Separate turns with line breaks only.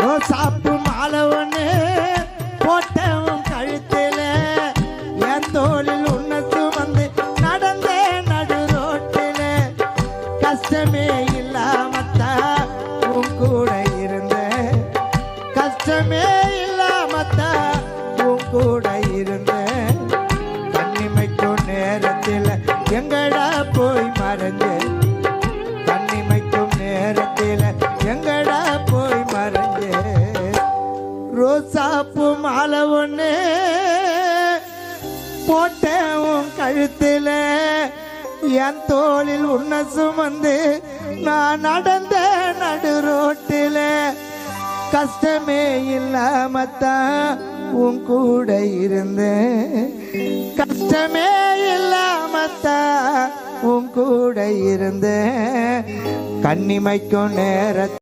ரோசாப்பு மாலை ஒண்ணு போட்டவன் கழுத்துல என் தோளில் உன்னத்து வந்து நடந்த நடு ரோட்டில. கஷ்டமே இல்லாமத்தா உன் கூட இருந்த. கஷ்டமே இல்லாமத்தா உன் கூட இருந்த. கண்ணிமைக்கும் நேரத்தில் எங்கடா போய் மறைஞ்ச? சாப்பு மாலை ஒண்ணு போட்டேன் உன் கழுத்துல. என் தோளில் உன்னை சுமந்து நான் நடந்த நடு ரோட்டில. கஷ்டமே இல்லாமத்தான் உன் கூட இருந்தேன். கஷ்டமே இல்லாமத்தான் உன் கூட இருந்தேன். கண்ணிமைக்கும் நேரத்தை